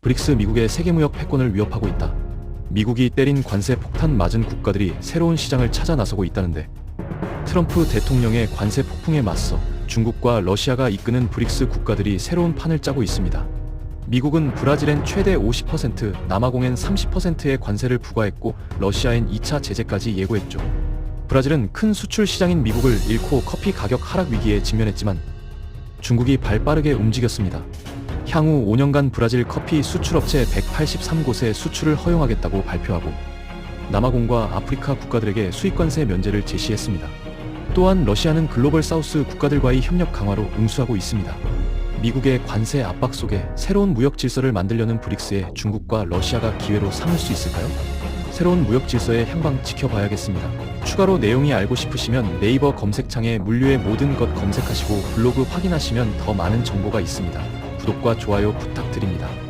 브릭스 미국의 세계 무역 패권을 위협하고 있다. 미국이 때린 관세 폭탄 맞은 국가들이 새로운 시장을 찾아 나서고 있다는데 트럼프 대통령의 관세 폭풍에 맞서 중국과 러시아가 이끄는 브릭스 국가들이 새로운 판을 짜고 있습니다. 미국은 브라질엔 최대 50%, 남아공엔 30%의 관세를 부과했고 러시아엔 2차 제재까지 예고했죠. 브라질은 큰 수출 시장인 미국을 잃고 커피 가격 하락 위기에 직면했지만 중국이 발빠르게 움직였습니다. 향후 5년간 브라질 커피 수출업체 183곳에 수출을 허용하겠다고 발표하고 남아공과 아프리카 국가들에게 수입관세 면제를 제시했습니다. 또한 러시아는 글로벌 사우스 국가들과의 협력 강화로 응수하고 있습니다. 미국의 관세 압박 속에 새로운 무역 질서를 만들려는 브릭스에 중국과 러시아가 기회로 삼을 수 있을까요? 새로운 무역 질서의 향방 지켜봐야겠습니다. 추가로 내용이 알고 싶으시면 네이버 검색창에 물류의 모든 것 검색하시고 블로그 확인하시면 더 많은 정보가 있습니다. 구독과 좋아요 부탁드립니다.